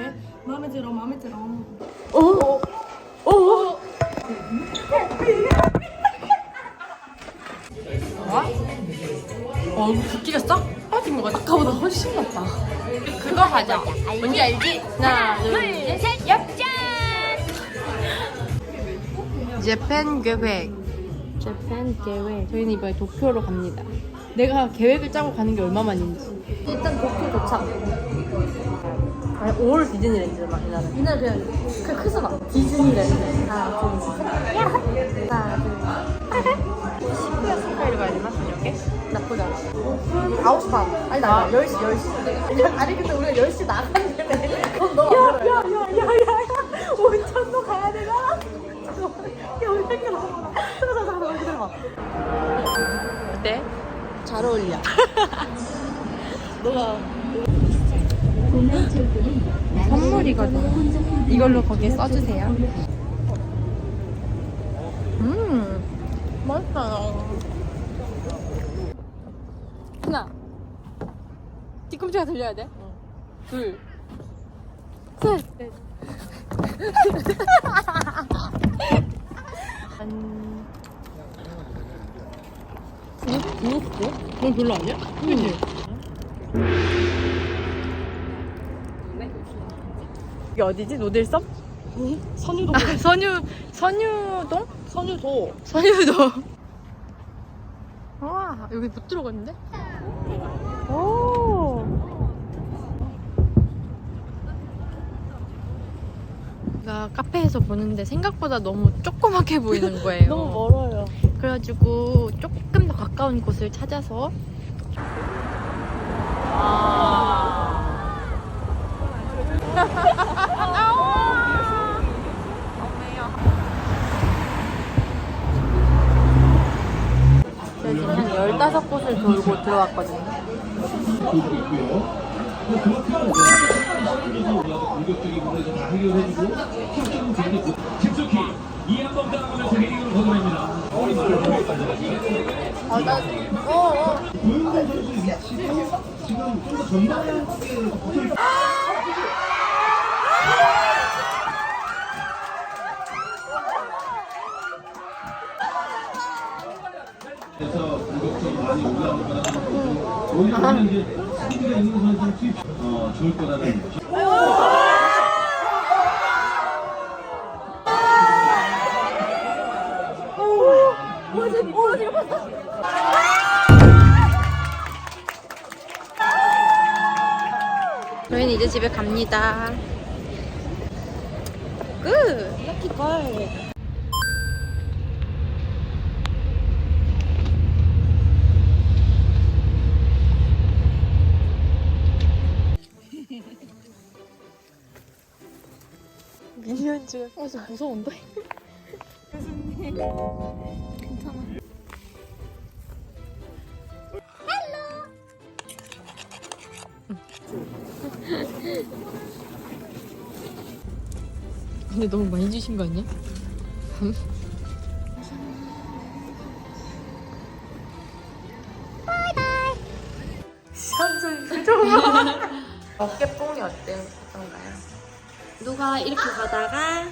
어때? 마음에 들어 마음에 들어. 오! 오! 어 얼굴 붓기가 싹 빠진 것 같아. 아까보다 훨씬 낫다. 그거 하자. 뭔지 알지? 하나 둘셋 엽짠. 재팬 계획. 재팬 계획. 저희는 이번에 도쿄로 갑니다. 내가 계획을 짜고 가는 게 얼마만인지. 일단 도쿄 도착. 아니, 올 디즈니랜드만 이 나라. 이날 그냥 그 크서 막 디즈니랜드. 하나, 둘, 셋. 야! 하나, 둘, 시부야 스카이를 가야 되나 저녁에? 나쁘지 않아. 9시 반. 아니, 나 10시, 10시. 아니, 근데 우리가 10시 나갔는데. 그럼 너무 야, 야, 야, 야, 야, 야. 온천도 가야 되잖아. 야, 우리 땡겨. 잠깐, 잠깐, 잠깐, 기다려봐. 어때? 잘 어울려. 너가 선물이거든. 이걸로 거기에 써주세요. 음, 맛있다. 하나. 뒤꿈치가 들려야 돼. 둘. 셋. 넷. 한. 브로스? 그건 별로 아니야? 그치? 이게 어디지? 노들섬? 선유도. 아, 선유, 선유동? 선유도. 선유도. 와, 여기 못 들어갔는데? 오. 제가 카페에서 보는데 생각보다 너무 조그맣게 보이는 거예요. 너무 멀어요. 그래가지고 조금 더 가까운 곳을 찾아서 제 15곳을 돌고 들어왔거든요. 공격적인 부분에서 다 해결해주고 협조는 잘해주고 깊숙이 이한번 다음으로 세계리그로 거듭납니다. 아, 나, 어, 어. 고영호 선수의 위치가 지금 좀 더 전방에 붙어 그래서 공격적으로 많이 올라올 거라는 오히려 저는 이제 수비가 있는 선수 투입 어, 좋을 거라는 저희는 이제 집에 갑니다. 끝! 럭키 걸. 미니언즈. 어, 저 무서운데? 근데 너무 많이 주신 거 아니야? 어깨 뽕이 어때? 어떤가요? 누가 이렇게 가다가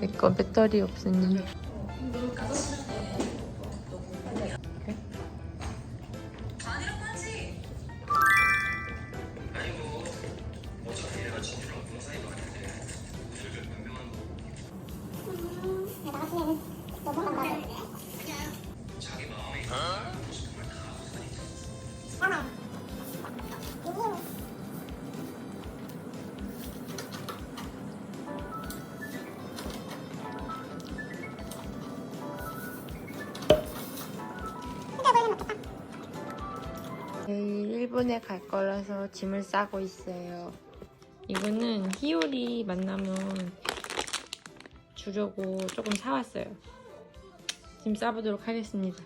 내 거 배터리 없으니. 내일 일본에 갈 거라서 짐을 싸고 있어요. 이거는 히오리 만나면 주려고 조금 사왔어요. 짐 싸보도록 하겠습니다.